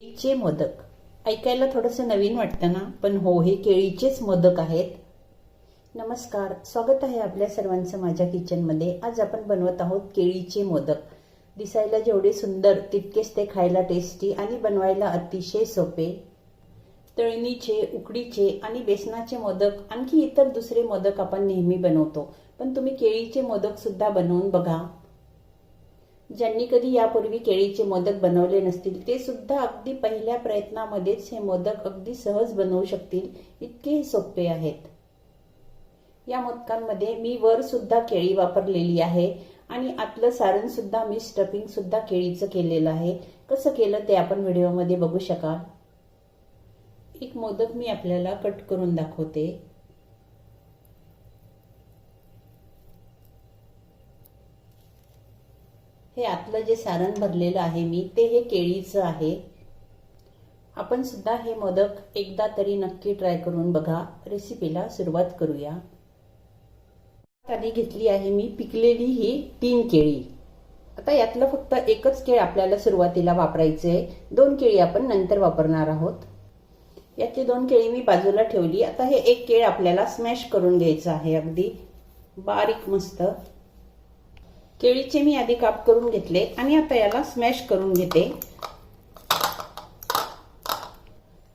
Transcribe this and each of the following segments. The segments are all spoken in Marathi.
केळीचे मोदक. ऐकायला थोडंसं नवीन वाटतं ना पण हो हे केळीचेच मोदक आहेत. नमस्कार स्वागत आहे आपल्या सर्वांचं माझ्या किचनमध्ये. आज आपण बनवत आहोत केळीचे मोदक. दिसायला जेवढे सुंदर तितकेच ते खायला टेस्टी आणि बनवायला अतिशय सोपे. तळणीचे उकडीचे आणि बेसनाचे मोदक आणखी इतर दुसरे मोदक आपण नेहमी बनवतो. पण तुम्ही केळीचे मोदकसुद्धा बनवून बघा. ज्यांनी कधी यापूर्वी केळीचे मोदक बनवले नसतील ते सुद्धा अगदी पहिल्या प्रयत्नामध्येच हे मोदक अगदी सहज बनवू शकतील इतके हे सोपे आहेत. या मोदकांमध्ये मी वर सुद्धा केळी वापरलेली आहे आणि आतलं सारण सुद्धा मी स्टफिंग सुद्धा केळीचं केलेलं आहे. कसं केलं ते आपण व्हिडिओमध्ये बघू शकाल. एक मोदक मी आपल्याला कट करून दाखवते. हे आतलं जे सारण भरलेलं आहे मी ते हे केळीचं आहे. आपण सुद्धा हे मोदक एकदा तरी नक्की ट्राय करून बघा. रेसिपीला सुरुवात करूया. आधी घेतली आहे मी पिकलेली ही तीन केळी. आता यातलं फक्त एकच केळ आपल्याला सुरुवातीला वापरायचे आहे दोन केळी आपण नंतर वापरणार आहोत. याची दोन केळी मी बाजूला ठेवली. आता हे एक केळ आपल्याला स्मॅश करून घ्यायचं आहे अगदी. बारीक मस्त. केळीचे मी आधी काप करून घेतले आणि आता याला स्मॅश करून घेते.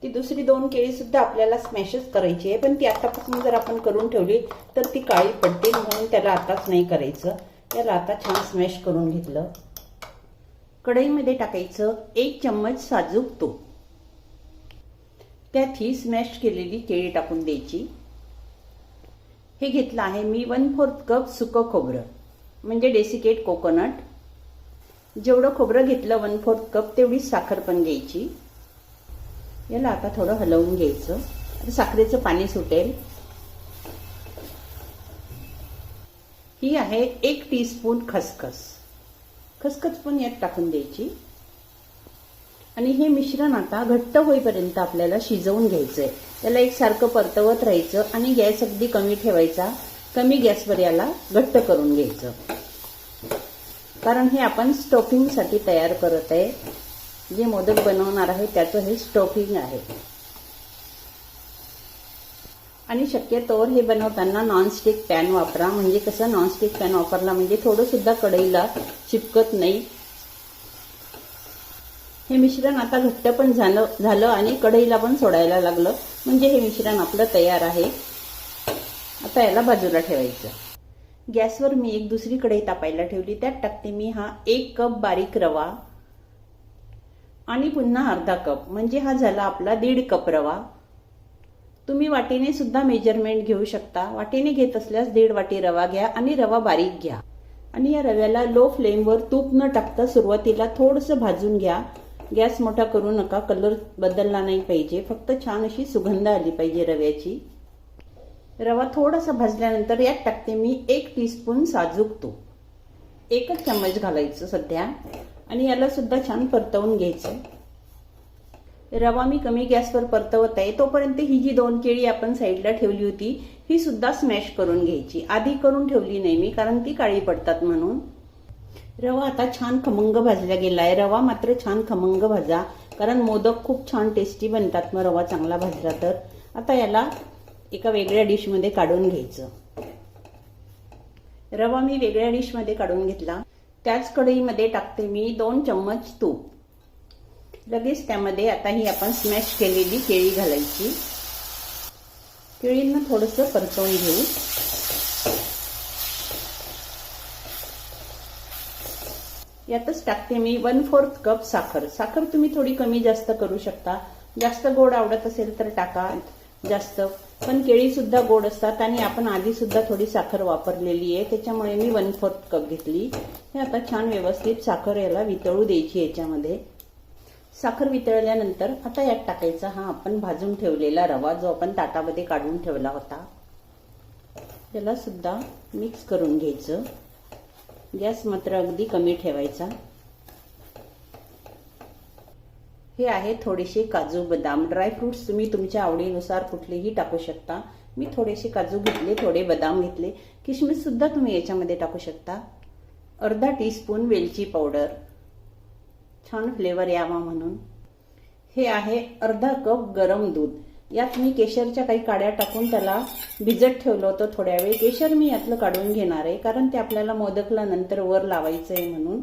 ती दुसरी दोन केळी सुद्धा आपल्याला स्मॅशच करायची आहे पण ती आतापासून जर आपण करून ठेवली तर ती काळी पडते म्हणून त्याला आताच नाही करायचं. याला आता छान स्मॅश करून घेतलं. कढईमध्ये टाकायचं एक चम्मच साजूक तूप. त्यात ही स्मॅश केलेली केळी टाकून द्यायची. हे घेतलं आहे मी वन फोर्थ कप सुकं खोबरं. म्हणजे डेसिकेट कोकोनट. जेवढं खोबरं घेतलं वन फोर्थ कप तेवढीच साखर पण घ्यायची. याला आता थोडं हलवून घ्यायचं. आता साखरेचं पाणी सुटेल. ही आहे एक टीस्पून खसखस. खसखस पण यात टाकून द्यायची. आणि हे मिश्रण आता घट्ट होईपर्यंत आपल्याला शिजवून घ्यायचं आहे त्याला एकसारखं परतवत राहायचं आणि गॅस अगदी कमी ठेवायचा. कमी गॅसवर याला घट्ट करून घ्यायचं. कारण हे आपण स्टोफिंगसाठी तयार करत आहे. जे मोदक बनवणार आहे त्याचं हे स्टोफिंग आहे. आणि शक्यतोवर हे बनवताना नॉनस्टिक पॅन वापरा. म्हणजे कसं नॉनस्टिक पॅन वापरला म्हणजे थोडं सुद्धा कढईला चिपकत नाही. हे मिश्रण आता घट्ट पण झालं झालं आणि कढईला पण सोडायला लागलं. म्हणजे हे मिश्रण आपलं तयार आहे. आता याला बाजूला ठेवायचं. गॅसवर मी एक दुसरी कढई तापायला ठेवली. त्यात टाकते मी हा एक कप बारीक रवा आणि पुन्हा अर्धा कप. म्हणजे हा झाला आपला दीड कप रवा. तुम्ही वाटीने सुद्धा मेजरमेंट घेऊ शकता. वाटीने घेत असल्यास दीड वाटी रवा घ्या आणि रवा बारीक घ्या. आणि या रव्याला लो फ्लेमवर तूप न टाकता सुरुवातीला थोडंसं भाजून घ्या. गॅस मोठा करू नका. कलर बदलला नाही पाहिजे. फक्त छान अशी सुगंध आली पाहिजे रव्याची. रवा थोडासा भाजल्यानंतर यात टाकते मी एक टीस्पून साजूक तूप. एकच चम्मच घालायचं सध्या. आणि याला सुद्धा छान परतवून घ्यायचं रवा मी कमी गॅसवर परतवत आहे. तोपर्यंत ही जी दोन केळी आपण साईडला ठेवली होती ही सुद्धा स्मॅश करून घ्यायची. आधी करून ठेवली नाही मी कारण ती काळी पडतात म्हणून. रवा आता छान खमंग भाजला गेलाय. रवा मात्र छान खमंग भाजा कारण मोदक खूप छान टेस्टी बनतात. मग रवा चांगला भाजला तर. आता याला एका वेगळ्या डिशमध्ये काढून घ्यायचं. रवा मी वेगळ्या डिशमध्ये काढून घेतला. त्याच कढईमध्ये टाकते मी दोन चम्मच तूप. लगेच त्यामध्ये आता ही आपण स्मॅश केलेली केळी घालायची. केळींना थोडंसं परतवून घेऊ. यातच टाकते मी वन फोर्थ कप साखर. साखर तुम्ही थोडी कमी जास्त करू शकता. जास्त गोड आवडत असेल तर टाका. जास्त पण केळी सुद्धा गोड असतात आणि आपण आधी सुद्धा थोडी साखर वापरलेली आहे. त्याच्यामुळे मी वन फोर्थ कप घेतली. हे आता छान व्यवस्थित साखर याला वितळू द्यायची याच्यामध्ये. साखर वितळल्यानंतर आता यात टाकायचा हा आपण भाजून ठेवलेला रवा जो आपण ताटामध्ये काढून ठेवला होता. त्याला सुद्धा मिक्स करून घ्यायचं. गॅस मात्र अगदी कमी ठेवायचा. हे आहे थोडेसे काजू बदाम. ड्रायफ्रुट्स तुम्ही तुमच्या आवडीनुसार कुठलेही टाकू शकता. मी थोडेसे काजू घेतले थोडे बदाम घेतले. किशमिश सुद्धा तुम्ही याच्यामध्ये टाकू शकता. अर्धा टीस्पून वेलची पावडर छान फ्लेवर यावा म्हणून. हे आहे अर्धा कप गरम दूध. यात मी केशरच्या काही काड्या टाकून त्याला भिजत ठेवलं होतं थोड्या वेळ. केशर मी यातलं काढून घेणार आहे कारण ते आपल्याला मोदकला नंतर वर लावायचं आहे म्हणून.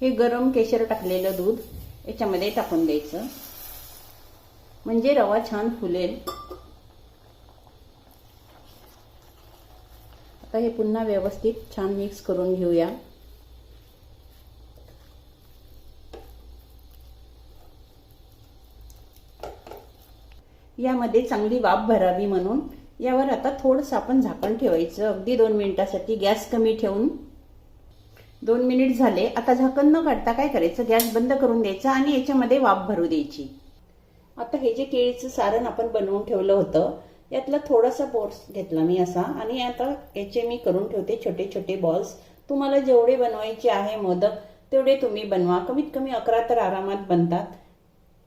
हे गरम केशर टाकलेलं दूध याच्यामध्ये टाकून द्यायचं. म्हणजे रवा छान फुलेल. आता हे पुन्हा व्यवस्थित छान मिक्स करून घेऊया. यामध्ये चांगली वाफ भरावी म्हणून यावर आता थोडंसं आपण झाकण ठेवायचं. अगदी दोन मिनिटासाठी गॅस कमी ठेवून. दोन मिनिट झाले. आता झाकण न काढता काय करायचं? गॅस बंद करून द्यायचा आणि याच्यामध्ये वाफ भरू द्यायची. आता हे जे केळीचं सारण आपण बनवून ठेवलं होतं यातला थोडासा बोर्स घेतला मी असा आणि आता याचे मी करून ठेवते छोटे छोटे बॉल्स. तुम्हाला जेवढे बनवायचे आहे मोदक तेवढे तुम्ही बनवा. कमीत कमी अकरा तर आरामात बनतात.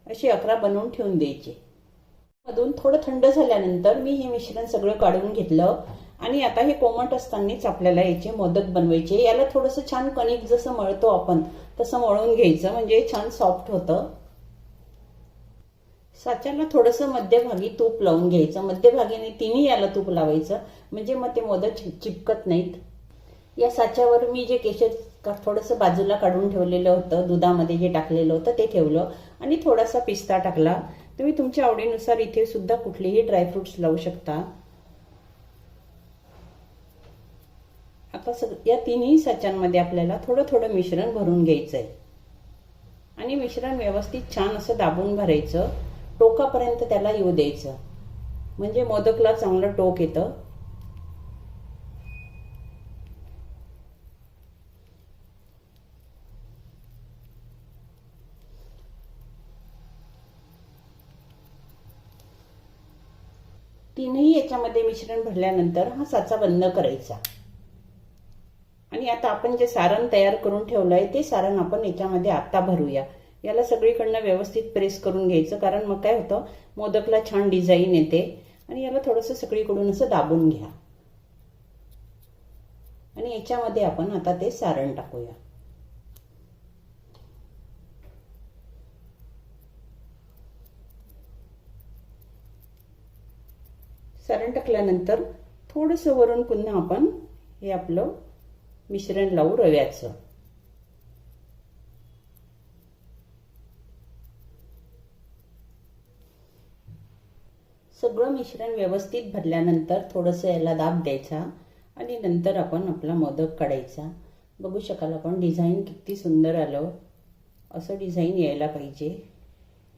असे अकरा बनवून ठेवून द्यायचे. मधून थोडं थंड झाल्यानंतर मी हे मिश्रण सगळं काढून घेतलं. आणि आता हे कोमट असतानाच आपल्याला याचे मोदक बनवायचे याला थोडंसं छान कणिक जसं मळतो आपण तसं मळून घ्यायचं. म्हणजे छान सॉफ्ट होतं. साच्याला थोडंसं मध्यभागी तूप लावून घ्यायचं. मध्यभागीने तिन्ही याला तूप लावायचं. म्हणजे मग ते मोदक चिपकत नाहीत. या साच्यावर मी जे केशर थोडंसं बाजूला काढून ठेवलेलं होतं दुधामध्ये जे टाकलेलं होतं ते ठेवलं. आणि थोडासा पिस्ता टाकला. तुम्ही तुमच्या आवडीनुसार इथे सुद्धा कुठलेही ड्रायफ्रुट्स लावू शकता. आता सग या तिन्ही साच्यांमध्ये आपल्याला थोडं थोडं मिश्रण भरून घ्यायचं आहे आणि मिश्रण व्यवस्थित छान असं दाबून भरायचं. टोकापर्यंत त्याला येऊ द्यायचं. म्हणजे मोदकला चांगलं टोक येतं. तीनही याच्यामध्ये मिश्रण भरल्यानंतर हा साचा बंद करायचा. आता आपण जे सारण तयार करून ठेवलंय ते सारण आपण याच्यामध्ये आता भरूया. याला सगळीकडनं व्यवस्थित प्रेस करून घ्यायचं कारण मग काय होतं मोदकला छान डिझाईन येते. आणि याला थोडंसं सगळीकडून असं दाबून घ्या. आणि याच्यामध्ये आपण आता ते सारण टाकूया. सारण टाकल्यानंतर थोडंसं वरून पुन्हा आपण हे आपलं मिश्रण लावू रव्याचं. सगळं मिश्रण व्यवस्थित भरल्यानंतर थोडंसं याला दाब द्यायचा आणि नंतर आपण आपला मोदक काढायचा. बघू शकाल आपण डिझाईन किती सुंदर आलं. असं डिझाईन यायला पाहिजे.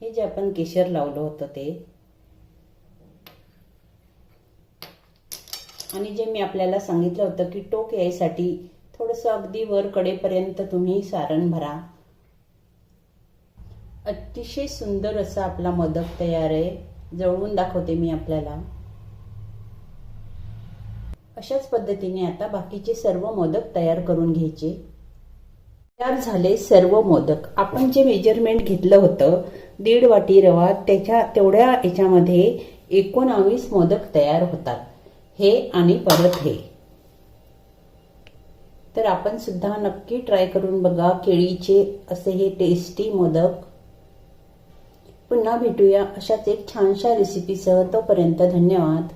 हे जे आपण केशर लावलं होतं ते. आणि जे मी आपल्याला सांगितलं होतं की टोक यायसाठी थोडंसं अगदी वर कडेपर्यंत तुम्ही सारण भरा. अतिशय सुंदर असा आपला मोदक तयार आहे. जळवून दाखवते मी आपल्याला. अशाच पद्धतीने आता बाकीचे सर्व मोदक तयार करून घ्यायचे. तयार झाले सर्व मोदक. आपण जे मेजरमेंट घेतलं होतं दीड वाटी रवा त्याच्या तेवढ्या याच्यामध्ये एकोणावीस मोदक तयार होतात. हे आणि परत हे. तर आपण सुद्धा नक्की ट्राय करून बघा केळीचे असे हे टेस्टी मोदक. पुन्हा भेटूया अशाच एक छानशा रेसिपीसह तोपर्यंत धन्यवाद.